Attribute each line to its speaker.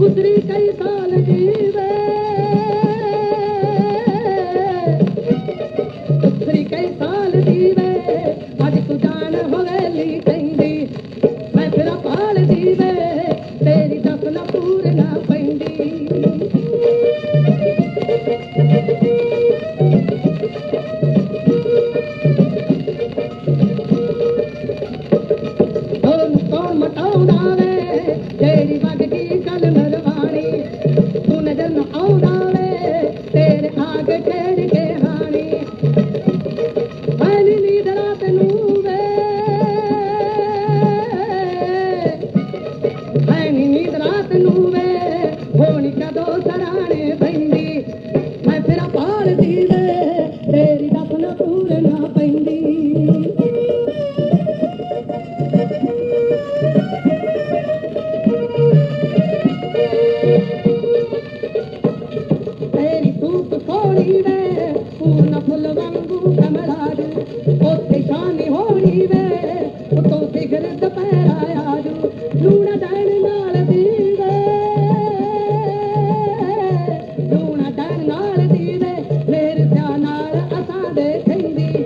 Speaker 1: गुजरी कई साल की गुजरी कई साल दी वे अज तू जान हो गई कहती मैं फिर पाल दी वे तेरी दफन पूर ना पैंदी। कौन मटाऊ तेरी बाग no day, Hindi.